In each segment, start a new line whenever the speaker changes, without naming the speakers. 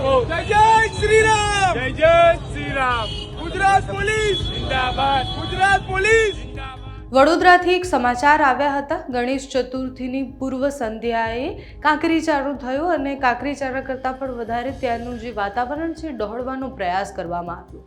જય જય શ્રી રામ જય જય શ્રી રામ ગુજરાત પોલીસ. જિંદાબાદ. ગુજરાત પોલીસ.
વડોદરાથી એક સમાચાર આવ્યા હતા. ગણેશ ચતુર્થીની પૂર્વ સંધ્યાએ કાંકરીચારો થયો અને કાંકરીચારા કરતાં પણ વધારે ત્યાંનું જે વાતાવરણ છે, ડહોળવાનો પ્રયાસ કરવામાં આવ્યો.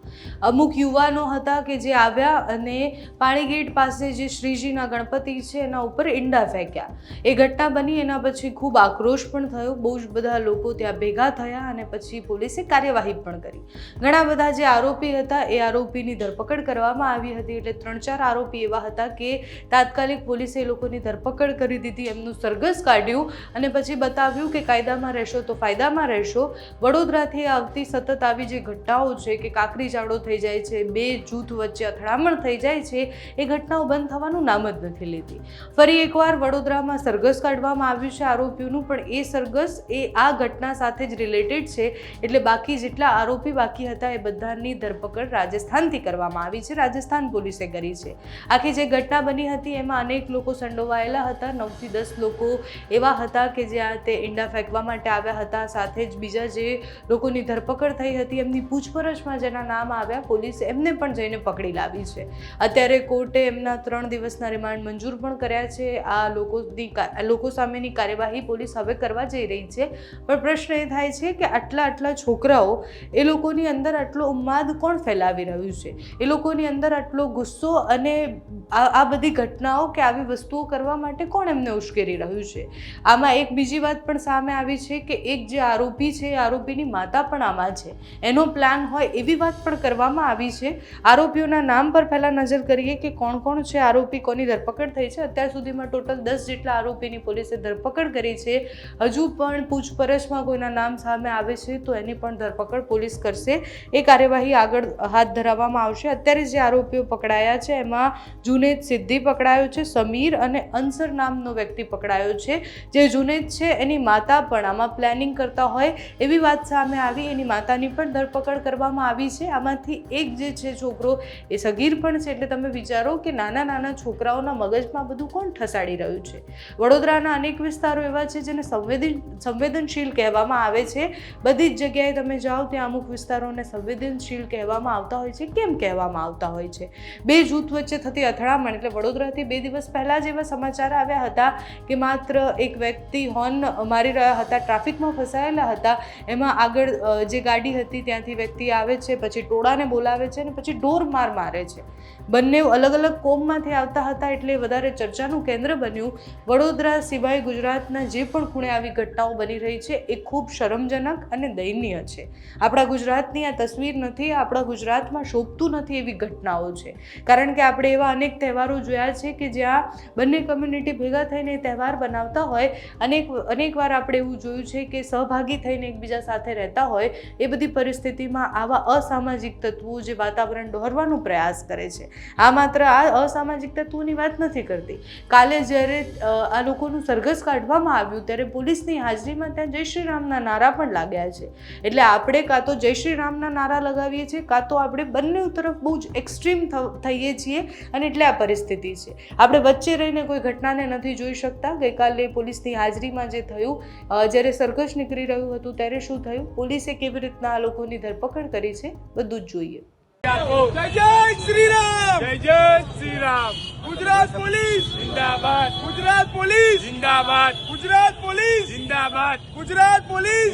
અમુક યુવાનો હતા કે જે આવ્યા અને પાણીગેટ પાસે જે શ્રીજીના ગણપતિ છે, એના ઉપર ઈંડા ફેંક્યા. એ ઘટના બની, એના પછી ખૂબ આક્રોશ પણ થયો. બહુ જ બધા લોકો ત્યાં ભેગા થયા અને પછી પોલીસે કાર્યવાહી પણ કરી. ઘણા બધા જે આરોપી હતા, એ આરોપીની ધરપકડ કરવામાં આવી હતી. એટલે ત્રણ ચાર આરોપી એવા હતા કે તાત્કાલિક પોલીસે એ લોકોની ધરપકડ કરી દીધી, એમનું સરઘસ કાઢ્યું અને પછી બતાવ્યું કે કાયદામાં રહેશો તો ફાયદામાં રહેશો. વડોદરાથી આવતી સતત આવી જે ઘટનાઓ છે કે કાકરી જાડો થઈ જાય છે, બે જૂથ વચ્ચે અથડામણ થઈ જાય છે, એ ઘટનાઓ બંધ થવાનું નામ જ નથી લેતી. ફરી એકવાર વડોદરામાં સરઘસ કાઢવામાં આવ્યું છે આરોપીઓનું, પણ એ સરઘસ એ આ ઘટના સાથે જ રિલેટેડ છે, એટલે બાકી જેટલા આરોપી બાકી હતા એ બધાની ધરપકડ રાજસ્થાનથી કરવામાં આવી છે, રાજસ્થાન પોલીસે કરી છે. આખી જે ઘટના બની હતી. એમાં અનેક લોકો સંડોવાયેલા હતા. નવથી દસ લોકો એવા હતા કે જ્યાં તે ઈંડા ફેંકવા માટે આવ્યા હતા. સાથે જ બીજા જે લોકોની ધરપકડ થઈ હતી, એમની પૂછપરછમાં જેના નામ આવ્યા. પોલીસે એમને પણ જઈને પકડી લાવી છે. અત્યારે કોર્ટે એમના ત્રણ દિવસના રિમાન્ડ મંજૂર પણ કર્યા છે. આ લોકોની લોકો સામેની કાર્યવાહી પોલીસ હવે કરવા જઈ રહી છે. પણ પ્રશ્ન એ થાય છે કે આટલા આટલા છોકરાઓ એ લોકોની અંદર આટલો ઉન્માદ કોણ ફેલાવી રહ્યું છે? એ લોકોની અંદર આટલો ગુસ્સો અને આ આ બધી ઘટનાઓ કે આવી વસ્તુઓ કરવા માટે કોણ એમને ઉશ્કેરી રહ્યું છે? આમાં એક બીજી વાત પણ સામે આવી છે કે એક જે આરોપી છે, એ આરોપીની માતા પણ આમાં છે. એનો પ્લાન હોય એવી વાત પણ કરવામાં આવી છે. આરોપીઓના નામ પર પહેલાં નજર કરીએ કે કોણ કોણ છે, આરોપી કોની ધરપકડ થઈ છે. અત્યાર સુધીમાં ટોટલ દસ જેટલા આરોપીની પોલીસે ધરપકડ કરી છે. હજુ પણ પૂછપરછમાં કોઈના નામ સામે આવે છે તો એની પણ ધરપકડ પોલીસ કરશે. એ કાર્યવાહી આગળ હાથ ધરાવવામાં આવશે. અત્યારે જે આરોપીઓ પકડાયા છે, એમાં જુનેદ સિદ્ધિ પકડાયો છે, સમીર અને અંસર નામનો વ્યક્તિ પકડાયો છે, જે જુનેદ છે, એની માતા પણ આમાં પ્લાનિંગ કરતા હોય એવી વાત સામે આવી, એની માતાની પણ ધરપકડ કરવામાં આવી છે. આમાંથી એક જે છે છોકરો, એ સગીર પણ છે, એટલે તમે વિચારો કે નાના નાના છોકરાઓના મગજમાં બધું કોણ ઠસાડી રહ્યું છે? વડોદરાના અનેક વિસ્તારો એવા છે જેને સંવેદન સંવેદનશીલ કહેવામાં આવે છે. બધી જ જગ્યાએ તમે જાઓ ત્યાં અમુક વિસ્તારોને સંવેદનશીલ કહેવામાં આવતા હોય છે, કેમ કહેવામાં આવતા હોય છે? બે જૂથ વચ્ચે થતી અથડામણ એટલે વડોદરાથી બે દિવસ પહેલાં જ એવા સમાચાર આવ્યા હતા કે માત્ર એક વ્યક્તિ હોર્ન મારી રહ્યા હતા, ટ્રાફિકમાં ફસાયેલા હતા. એમાં આગળ જે ગાડી હતી ત્યાંથી વ્યક્તિ આવે છે, પછી ટોળાને બોલાવે છે અને પછી ડોર માર મારે છે. બંને અલગ અલગ કોમમાંથી આવતા હતા એટલે વધારે ચર્ચાનું કેન્દ્ર બન્યું. વડોદરા સિવાય ગુજરાતના જે પણ ખૂણે આવી ઘટનાઓ બની રહી છે એ ખૂબ શરમજનક અને દયનીય છે. આપણા ગુજરાતની આ તસવીર નથી, આપણા ગુજરાતમાં શોભતું નથી એવી ઘટનાઓ છે. કારણ કે આપણે એવા અનેક તહેવારો જોયા છે કે જ્યાં બંને કમ્યુનિટી ભેગા થઈને તહેવાર બનાવતા હોય. અનેક અનેકવાર આપણે એવું જોયું છે કે સહભાગી થઈને એકબીજા સાથે રહેતા હોય એ બધી પરિસ્થિતિમાં આવા અસામાજિક તત્વો જે વાતાવરણ દોહરવાનો પ્રયાસ કરે છે. આ માત્ર આ અસામાજિક તત્વોની વાત નથી કરતી. કાલે જ્યારે આ લોકોનું સરઘસ કાઢવામાં આવ્યું ત્યારે પોલીસની હાજરીમાં ત્યાં જય શ્રી રામના નારા પણ લાગ્યા છે. એટલે આપણે કાં તો જય શ્રી રામના નારા લગાવીએ છીએ, કાં તો આપણે બંને તરફ બહુ જ એક્સ્ટ્રીમ થઈએ છીએ અને એટલે આ પરિસ્થિતિ છે આપણે વચ્ચે રહીને કોઈ ઘટનાને નથી જોઈ શકતા ગઈકાલે પોલીસની હાજરીમાં જે થયું જ્યારે સરઘસ નીકળી રહ્યું હતું ત્યારે શું થયું પોલીસે કેવી રીતના આ લોકોની ધરપકડ કરી છે બધું જ જોઈએ
જય જય શ્રી રામ જય જય શ્રી રામ ગુજરાત પોલીસ જિંદાબાદ ગુજરાત પોલીસ જિંદાબાદ ગુજરાત પોલીસ જિંદાબાદ ગુજરાત પોલીસ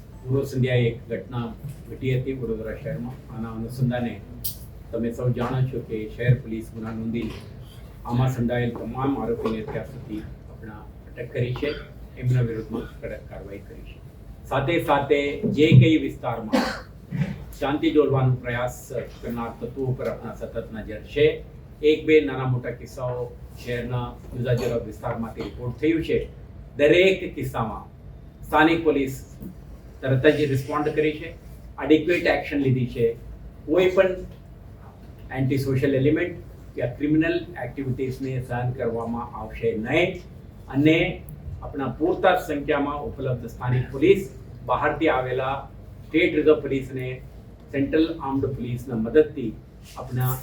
પૂર્વ સંધ્યાએ એક ઘટના ઘટી હતી વડોદરા શહેરમાં. આના અનુસંધાને તમે સૌ જાણો છો કે શહેર પોલીસ ગુના નોંધી આમાં સંડાયેલ તમામ આરોપીને અત્યાર સુધી આપણા અટક કરી છે. એમના વિરુદ્ધમાં કડક કાર્યવાહી કરી છે. સાથે સાથે જે કઈ વિસ્તારમાં શાંતિ દોરવાનો પ્રયાસ કરનાર તત્વો પર આપણા સતત નજર છે. એક બે નાના મોટા કિસ્સાઓ શહેરના જુદા જુદા વિસ્તારમાંથી રિપોર્ટ થયું છે. દરેક કિસ્સામાં સ્થાનિક પોલીસ તરત જ રિસ્પોન્ડ કરી છે એડિક્વેટ એક્શન લીધી છે. કોઈ પણ એન્ટી સોશિયલ એલિમેન્ટ કે ક્રિમિનલ એક્ટિવિટીઝને સહન કરવામાં આવશે નહીં અને આપણા પૂરતા સંખ્યામાં ઉપલબ્ધ સ્થાનિક પોલીસ, બહારથી આવેલા સ્ટેટ રિઝર્વ પોલીસને સેન્ટ્રલ આર્મ્ડ પોલીસના મદદથી આપણા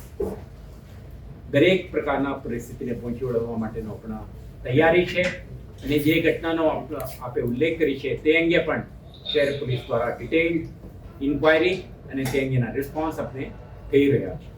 દરેક પ્રકારના પરિસ્થિતિને પહોંચી વળવા માટેનો આપણા તૈયારી છે. અને જે ઘટનાનો આપ- ઉલ્લેખ કરી છે તે અંગે પણ શહેર પોલીસ દ્વારા ડિટેઇલ્ડ ઇન્ક્વાયરી અને તે અંગેના રિસ્પોન્સ આપણે કહી રહ્યા છે